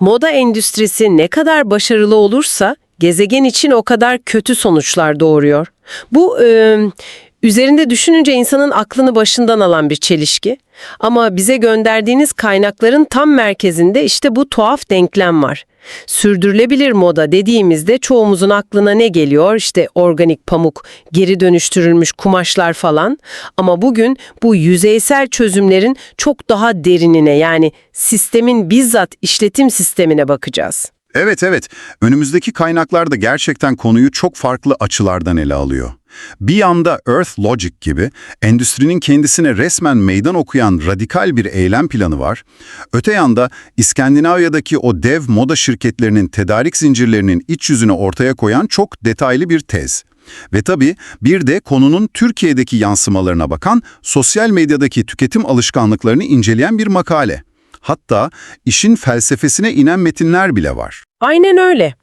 Moda endüstrisi ne kadar başarılı olursa gezegen için o kadar kötü sonuçlar doğuruyor. Bu e, üzerinde düşününce insanın aklını başından alan bir çelişki. Ama bize gönderdiğiniz kaynakların tam merkezinde işte bu tuhaf denklem var. Sürdürülebilir moda dediğimizde çoğumuzun aklına ne geliyor? İşte organik pamuk, geri dönüştürülmüş kumaşlar falan. Ama bugün bu yüzeysel çözümlerin çok daha derinine yani sistemin bizzat işletim sistemine bakacağız. Evet evet, önümüzdeki kaynaklar da gerçekten konuyu çok farklı açılardan ele alıyor. Bir yanda Earth Logic gibi endüstrinin kendisine resmen meydan okuyan radikal bir eylem planı var. Öte yanda İskandinavya'daki o dev moda şirketlerinin tedarik zincirlerinin iç yüzünü ortaya koyan çok detaylı bir tez. Ve tabii bir de konunun Türkiye'deki yansımalarına bakan sosyal medyadaki tüketim alışkanlıklarını inceleyen bir makale. Hatta işin felsefesine inen metinler bile var. Aynen öyle.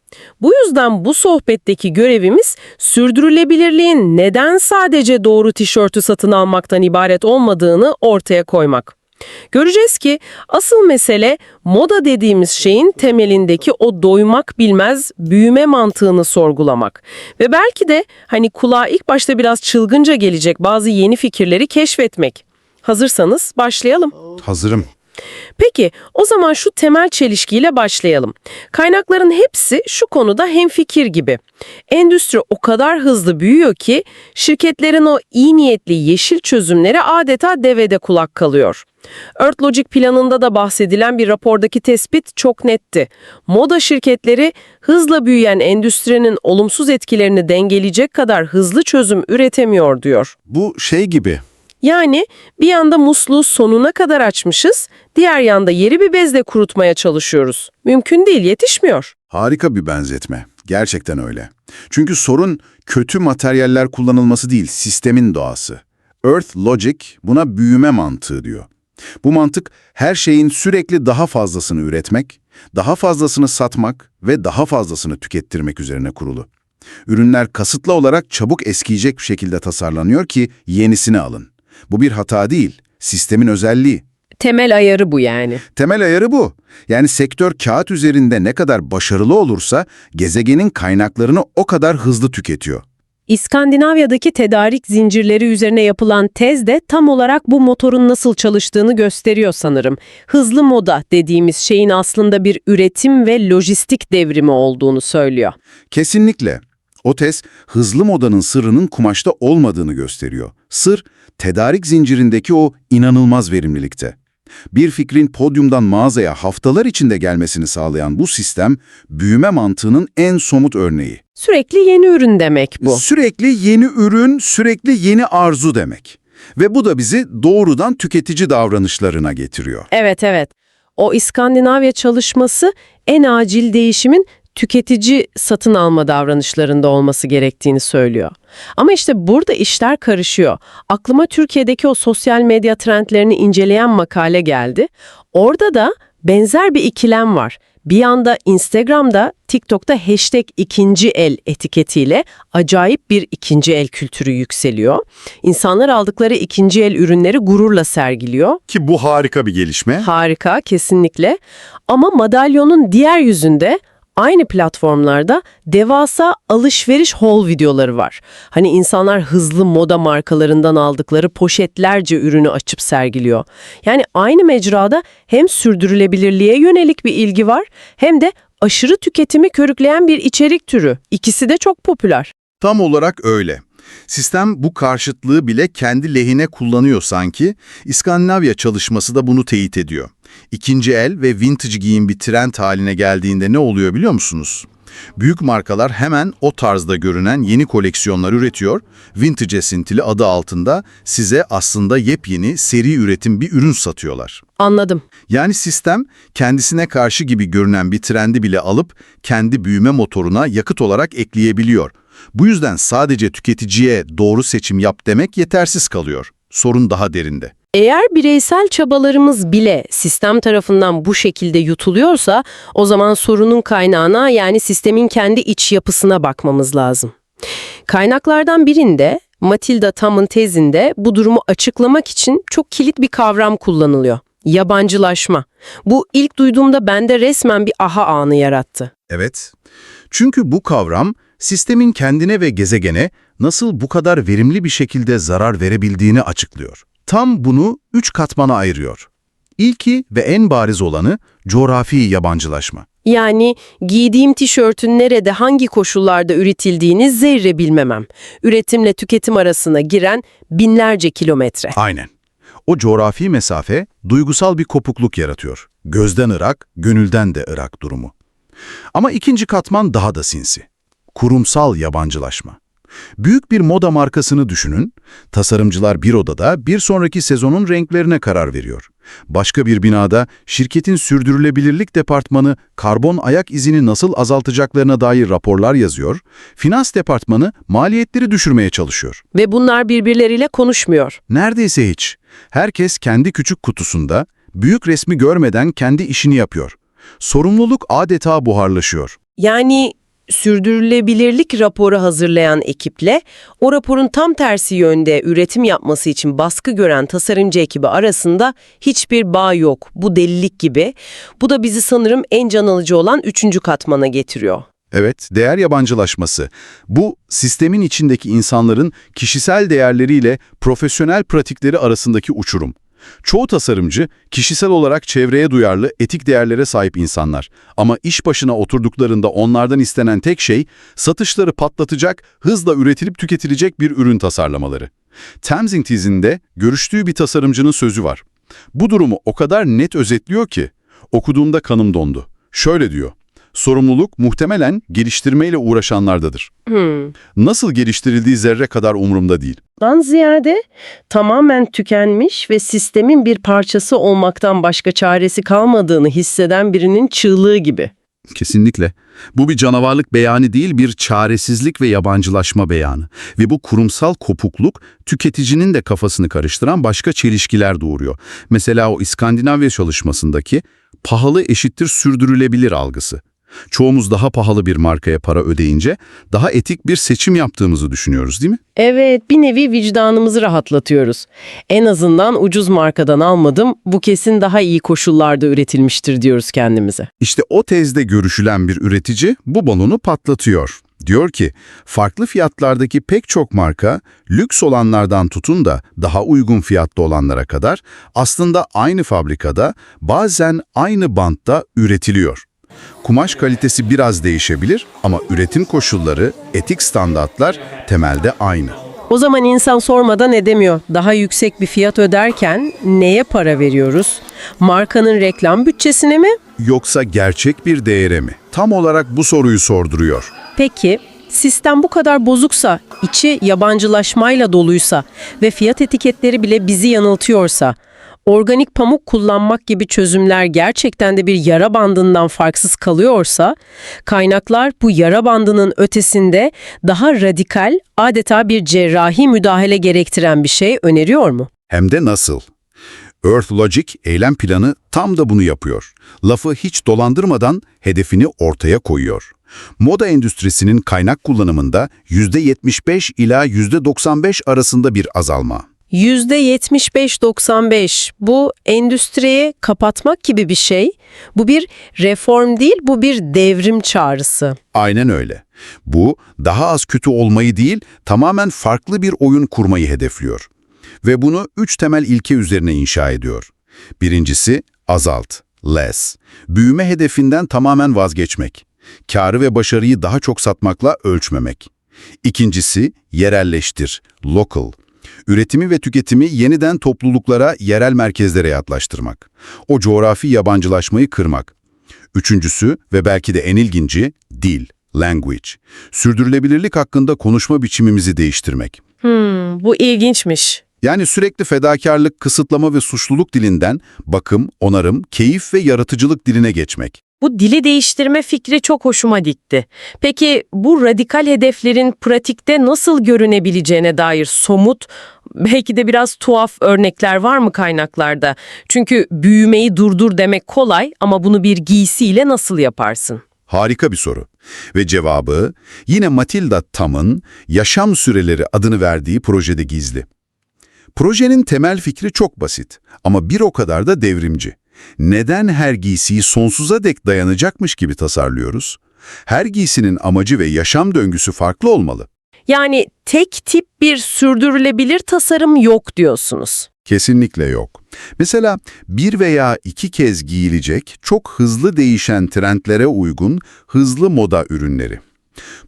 Bu yüzden bu sohbetteki görevimiz sürdürülebilirliğin neden sadece doğru tişörtü satın almaktan ibaret olmadığını ortaya koymak. Göreceğiz ki asıl mesele moda dediğimiz şeyin temelindeki o doymak bilmez büyüme mantığını sorgulamak. Ve belki de hani kulağa ilk başta biraz çılgınca gelecek bazı yeni fikirleri keşfetmek. Hazırsanız başlayalım. Hazırım. Peki, o zaman şu temel çelişkiyle başlayalım. Kaynakların hepsi şu konuda hemfikir gibi. Endüstri o kadar hızlı büyüyor ki şirketlerin o iyi niyetli yeşil çözümleri adeta devede kulak kalıyor. Earth planında da bahsedilen bir rapordaki tespit çok netti. Moda şirketleri hızla büyüyen endüstrinin olumsuz etkilerini dengeleyecek kadar hızlı çözüm üretemiyor diyor. Bu şey gibi, Yani bir yanda musluğu sonuna kadar açmışız, diğer yanda yeri bir bezle kurutmaya çalışıyoruz. Mümkün değil, yetişmiyor. Harika bir benzetme. Gerçekten öyle. Çünkü sorun kötü materyaller kullanılması değil, sistemin doğası. Earth Logic buna büyüme mantığı diyor. Bu mantık her şeyin sürekli daha fazlasını üretmek, daha fazlasını satmak ve daha fazlasını tükettirmek üzerine kurulu. Ürünler kasıtlı olarak çabuk eskiyecek bir şekilde tasarlanıyor ki yenisini alın. Bu bir hata değil, sistemin özelliği. Temel ayarı bu yani. Temel ayarı bu. Yani sektör kağıt üzerinde ne kadar başarılı olursa gezegenin kaynaklarını o kadar hızlı tüketiyor. İskandinavya'daki tedarik zincirleri üzerine yapılan tez de tam olarak bu motorun nasıl çalıştığını gösteriyor sanırım. Hızlı moda dediğimiz şeyin aslında bir üretim ve lojistik devrimi olduğunu söylüyor. Kesinlikle. O tez hızlı modanın sırrının kumaşta olmadığını gösteriyor. Sır, tedarik zincirindeki o inanılmaz verimlilikte. Bir fikrin podyumdan mağazaya haftalar içinde gelmesini sağlayan bu sistem, büyüme mantığının en somut örneği. Sürekli yeni ürün demek bu. Sürekli yeni ürün, sürekli yeni arzu demek. Ve bu da bizi doğrudan tüketici davranışlarına getiriyor. Evet evet. O İskandinavya çalışması en acil değişimin tüketici satın alma davranışlarında olması gerektiğini söylüyor. Ama işte burada işler karışıyor. Aklıma Türkiye'deki o sosyal medya trendlerini inceleyen makale geldi. Orada da benzer bir ikilem var. Bir yanda Instagram'da, TikTok'ta hashtag ikinci el etiketiyle acayip bir ikinci el kültürü yükseliyor. İnsanlar aldıkları ikinci el ürünleri gururla sergiliyor. Ki bu harika bir gelişme. Harika, kesinlikle. Ama madalyonun diğer yüzünde aynı platformlarda devasa alışveriş haul videoları var. Hani insanlar hızlı moda markalarından aldıkları poşetlerce ürünü açıp sergiliyor. Yani aynı mecrada hem sürdürülebilirliğe yönelik bir ilgi var hem de aşırı tüketimi körükleyen bir içerik türü. İkisi de çok popüler. Tam olarak öyle. Sistem bu karşıtlığı bile kendi lehine kullanıyor sanki. İskandinavya çalışması da bunu teyit ediyor. İkinci el ve vintage giyim bir trend haline geldiğinde ne oluyor biliyor musunuz? Büyük markalar hemen o tarzda görünen yeni koleksiyonlar üretiyor. Vintage esintili adı altında size aslında yepyeni seri üretim bir ürün satıyorlar. Anladım. Yani sistem kendisine karşı gibi görünen bir trendi bile alıp kendi büyüme motoruna yakıt olarak ekleyebiliyor. Bu yüzden sadece tüketiciye doğru seçim yap demek yetersiz kalıyor. Sorun daha derinde. Eğer bireysel çabalarımız bile sistem tarafından bu şekilde yutuluyorsa o zaman sorunun kaynağına yani sistemin kendi iç yapısına bakmamız lazım. Kaynaklardan birinde Matilda Tam'ın tezinde bu durumu açıklamak için çok kilit bir kavram kullanılıyor. Yabancılaşma. Bu ilk duyduğumda bende resmen bir aha anı yarattı. Evet. Çünkü bu kavram sistemin kendine ve gezegene nasıl bu kadar verimli bir şekilde zarar verebildiğini açıklıyor. Tam bunu üç katmana ayırıyor. İlki ve en bariz olanı coğrafi yabancılaşma. Yani giydiğim tişörtün nerede hangi koşullarda üretildiğini zerre bilmemem. Üretimle tüketim arasına giren binlerce kilometre. Aynen. O coğrafi mesafe duygusal bir kopukluk yaratıyor. Gözden ırak, gönülden de ırak durumu. Ama ikinci katman daha da sinsi. Kurumsal yabancılaşma. Büyük bir moda markasını düşünün. Tasarımcılar bir odada bir sonraki sezonun renklerine karar veriyor. Başka bir binada şirketin sürdürülebilirlik departmanı karbon ayak izini nasıl azaltacaklarına dair raporlar yazıyor. Finans departmanı maliyetleri düşürmeye çalışıyor. Ve bunlar birbirleriyle konuşmuyor. Neredeyse hiç. Herkes kendi küçük kutusunda, büyük resmi görmeden kendi işini yapıyor. Sorumluluk adeta buharlaşıyor. Yani sürdürülebilirlik raporu hazırlayan ekiple o raporun tam tersi yönde üretim yapması için baskı gören tasarımcı ekibi arasında hiçbir bağ yok. Bu delilik gibi. Bu da bizi sanırım en can alıcı olan üçüncü katmana getiriyor. Evet, değer yabancılaşması. Bu, sistemin içindeki insanların kişisel değerleriyle profesyonel pratikleri arasındaki uçurum. Çoğu tasarımcı, kişisel olarak çevreye duyarlı, etik değerlere sahip insanlar. Ama iş başına oturduklarında onlardan istenen tek şey, satışları patlatacak, hızla üretilip tüketilecek bir ürün tasarlamaları. Thames'in tezinde görüştüğü bir tasarımcının sözü var. Bu durumu o kadar net özetliyor ki, okuduğumda kanım dondu. Şöyle diyor, sorumluluk muhtemelen geliştirmeyle uğraşanlardadır. Nasıl geliştirildiği zerre kadar umurumda değil. Dan ziyade tamamen tükenmiş ve sistemin bir parçası olmaktan başka çaresi kalmadığını hisseden birinin çığlığı gibi. Kesinlikle. Bu bir canavarlık beyanı değil, bir çaresizlik ve yabancılaşma beyanı. Ve bu kurumsal kopukluk tüketicinin de kafasını karıştıran başka çelişkiler doğuruyor. Mesela o İskandinavya çalışmasındaki pahalı eşittir sürdürülebilir algısı. Çoğumuz daha pahalı bir markaya para ödeyince daha etik bir seçim yaptığımızı düşünüyoruz değil mi? Evet, bir nevi vicdanımızı rahatlatıyoruz. En azından ucuz markadan almadım, bu kesin daha iyi koşullarda üretilmiştir diyoruz kendimize. İşte o tezde görüşülen bir üretici bu balonu patlatıyor. Diyor ki, farklı fiyatlardaki pek çok marka, lüks olanlardan tutun da daha uygun fiyatlı olanlara kadar aslında aynı fabrikada, bazen aynı bantta üretiliyor. Kumaş kalitesi biraz değişebilir ama üretim koşulları, etik standartlar temelde aynı. O zaman insan sormadan edemiyor. Daha yüksek bir fiyat öderken neye para veriyoruz? Markanın reklam bütçesine mi? Yoksa gerçek bir değere mi? Tam olarak bu soruyu sorduruyor. Peki, sistem bu kadar bozuksa, içi yabancılaşmayla doluysa ve fiyat etiketleri bile bizi yanıltıyorsa, organik pamuk kullanmak gibi çözümler gerçekten de bir yara bandından farksız kalıyorsa, kaynaklar bu yara bandının ötesinde daha radikal, adeta bir cerrahi müdahale gerektiren bir şey öneriyor mu? Hem de nasıl? Earth Logic eylem planı tam da bunu yapıyor. Lafı hiç dolandırmadan hedefini ortaya koyuyor. Moda endüstrisinin kaynak kullanımında %75 ila %95 arasında bir azalma. %75-95 bu endüstriye kapatmak gibi bir şey. Bu bir reform değil, bu bir devrim çağrısı. Aynen öyle. Bu daha az kötü olmayı değil, tamamen farklı bir oyun kurmayı hedefliyor. Ve bunu üç temel ilke üzerine inşa ediyor. Birincisi azalt, less. Büyüme hedefinden tamamen vazgeçmek. Karı ve başarıyı daha çok satmakla ölçmemek. İkincisi yerelleştir, local. Üretimi ve tüketimi yeniden topluluklara, yerel merkezlere yaklaştırmak. O coğrafi yabancılaşmayı kırmak. Üçüncüsü ve belki de en ilginci dil, language. Sürdürülebilirlik hakkında konuşma biçimimizi değiştirmek. Hmm, bu ilginçmiş. Yani sürekli fedakarlık, kısıtlama ve suçluluk dilinden bakım, onarım, keyif ve yaratıcılık diline geçmek. Bu dili değiştirme fikri çok hoşuma dikti. Peki bu radikal hedeflerin pratikte nasıl görünebileceğine dair somut, belki de biraz tuhaf örnekler var mı kaynaklarda? Çünkü büyümeyi durdur demek kolay ama bunu bir giysiyle nasıl yaparsın? Harika bir soru. Ve cevabı yine Matilda Tam'ın Yaşam Süreleri adını verdiği projede gizli. Projenin temel fikri çok basit ama bir o kadar da devrimci. Neden her giysiyi sonsuza dek dayanacakmış gibi tasarlıyoruz? Her giysinin amacı ve yaşam döngüsü farklı olmalı. Yani tek tip bir sürdürülebilir tasarım yok diyorsunuz. Kesinlikle yok. Mesela bir veya iki kez giyilecek, çok hızlı değişen trendlere uygun hızlı moda ürünleri.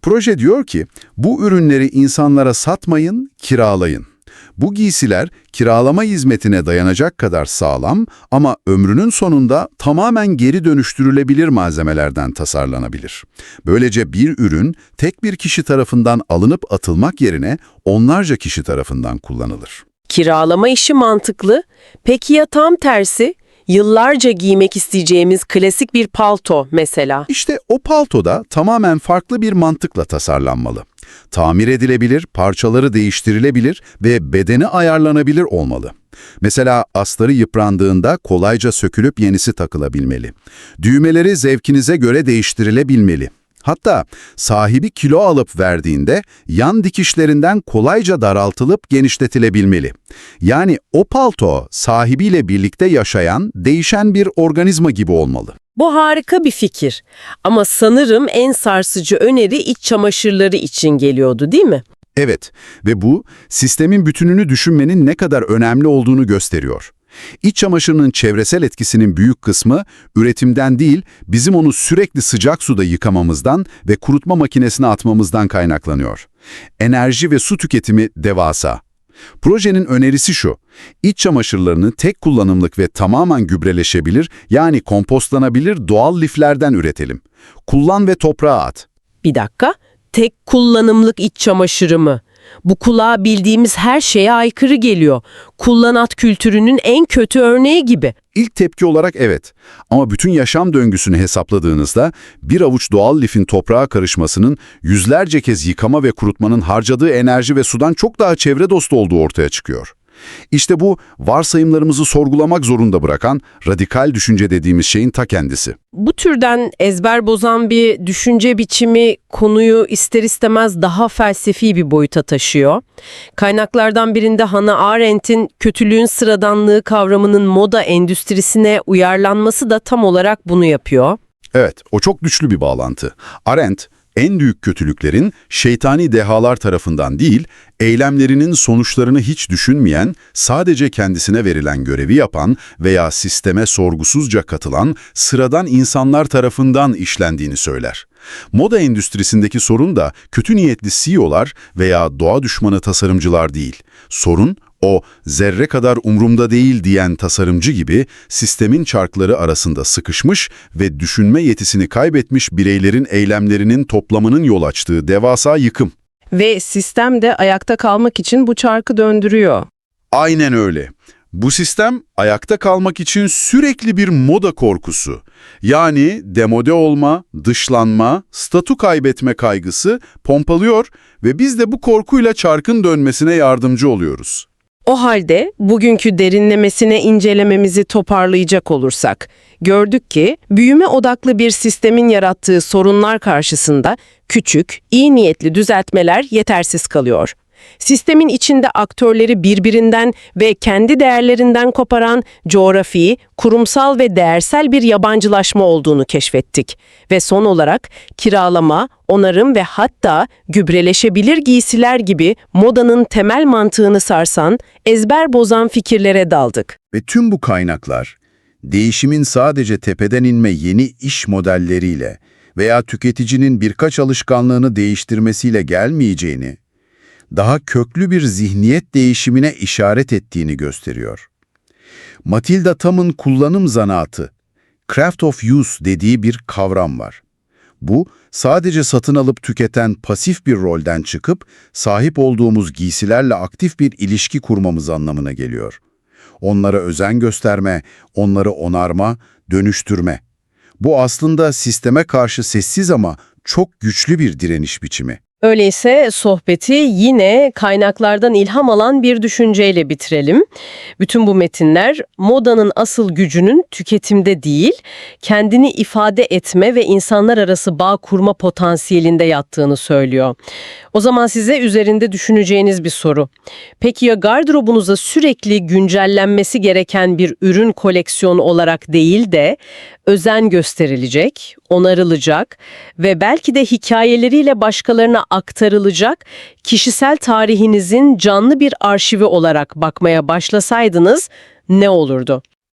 Proje diyor ki, bu ürünleri insanlara satmayın, kiralayın. Bu giysiler kiralama hizmetine dayanacak kadar sağlam ama ömrünün sonunda tamamen geri dönüştürülebilir malzemelerden tasarlanabilir. Böylece bir ürün tek bir kişi tarafından alınıp atılmak yerine onlarca kişi tarafından kullanılır. Kiralama işi mantıklı. Peki ya tam tersi? Yıllarca giymek isteyeceğimiz klasik bir palto mesela. İşte o palto da tamamen farklı bir mantıkla tasarlanmalı. Tamir edilebilir, parçaları değiştirilebilir ve bedeni ayarlanabilir olmalı. Mesela astarı yıprandığında kolayca sökülüp yenisi takılabilmeli. Düğmeleri zevkinize göre değiştirilebilmeli. Hatta sahibi kilo alıp verdiğinde yan dikişlerinden kolayca daraltılıp genişletilebilmeli. Yani o palto sahibiyle birlikte yaşayan, değişen bir organizma gibi olmalı. Bu harika bir fikir. Ama sanırım en sarsıcı öneri iç çamaşırları için geliyordu değil mi? Evet ve bu sistemin bütününü düşünmenin ne kadar önemli olduğunu gösteriyor. İç çamaşırının çevresel etkisinin büyük kısmı üretimden değil, bizim onu sürekli sıcak suda yıkamamızdan ve kurutma makinesine atmamızdan kaynaklanıyor. Enerji ve su tüketimi devasa. Projenin önerisi şu, iç çamaşırlarını tek kullanımlık ve tamamen gübreleşebilir yani kompostlanabilir doğal liflerden üretelim. Kullan ve toprağa at. Bir dakika. Tek kullanımlık iç çamaşırı mı? Bu kulağa bildiğimiz her şeye aykırı geliyor. Kullanat kültürünün en kötü örneği gibi. İlk tepki olarak evet ama bütün yaşam döngüsünü hesapladığınızda bir avuç doğal lifin toprağa karışmasının yüzlerce kez yıkama ve kurutmanın harcadığı enerji ve sudan çok daha çevre dostu olduğu ortaya çıkıyor. İşte bu varsayımlarımızı sorgulamak zorunda bırakan radikal düşünce dediğimiz şeyin ta kendisi. Bu türden ezber bozan bir düşünce biçimi konuyu ister istemez daha felsefi bir boyuta taşıyor. Kaynaklardan birinde Hannah Arendt'in kötülüğün sıradanlığı kavramının moda endüstrisine uyarlanması da tam olarak bunu yapıyor. Evet, o çok güçlü bir bağlantı. Arendt, en büyük kötülüklerin şeytani dehalar tarafından değil, eylemlerinin sonuçlarını hiç düşünmeyen, sadece kendisine verilen görevi yapan veya sisteme sorgusuzca katılan sıradan insanlar tarafından işlendiğini söyler. Moda endüstrisindeki sorun da kötü niyetli CEO'lar veya doğa düşmanı tasarımcılar değil. Sorun, o zerre kadar umrumda değil diyen tasarımcı gibi sistemin çarkları arasında sıkışmış ve düşünme yetisini kaybetmiş bireylerin eylemlerinin toplamının yol açtığı devasa yıkım. Ve sistem de ayakta kalmak için bu çarkı döndürüyor. Aynen öyle. Bu sistem ayakta kalmak için sürekli bir moda korkusu. Yani demode olma, dışlanma, statü kaybetme kaygısı pompalıyor ve biz de bu korkuyla çarkın dönmesine yardımcı oluyoruz. O halde bugünkü derinlemesine incelememizi toparlayacak olursak, gördük ki büyüme odaklı bir sistemin yarattığı sorunlar karşısında küçük, iyi niyetli düzeltmeler yetersiz kalıyor. Sistemin içinde aktörleri birbirinden ve kendi değerlerinden koparan coğrafi, kurumsal ve değersel bir yabancılaşma olduğunu keşfettik. Ve son olarak kiralama, onarım ve hatta gübreleşebilir giysiler gibi modanın temel mantığını sarsan, ezber bozan fikirlere daldık. Ve tüm bu kaynaklar, değişimin sadece tepeden inme yeni iş modelleriyle veya tüketicinin birkaç alışkanlığını değiştirmesiyle gelmeyeceğini, daha köklü bir zihniyet değişimine işaret ettiğini gösteriyor. Matilda Tam'ın kullanım zanaatı, craft of use dediği bir kavram var. Bu, sadece satın alıp tüketen pasif bir rolden çıkıp, sahip olduğumuz giysilerle aktif bir ilişki kurmamız anlamına geliyor. Onlara özen gösterme, onları onarma, dönüştürme. Bu aslında sisteme karşı sessiz ama çok güçlü bir direniş biçimi. Öyleyse sohbeti yine kaynaklardan ilham alan bir düşünceyle bitirelim. Bütün bu metinler modanın asıl gücünün tüketimde değil, kendini ifade etme ve insanlar arası bağ kurma potansiyelinde yattığını söylüyor. O zaman size üzerinde düşüneceğiniz bir soru. Peki ya gardırobunuza sürekli güncellenmesi gereken bir ürün koleksiyonu olarak değil de özen gösterilecek, onarılacak ve belki de hikayeleriyle başkalarına aktarılacak kişisel tarihinizin canlı bir arşivi olarak bakmaya başlasaydınız ne olurdu?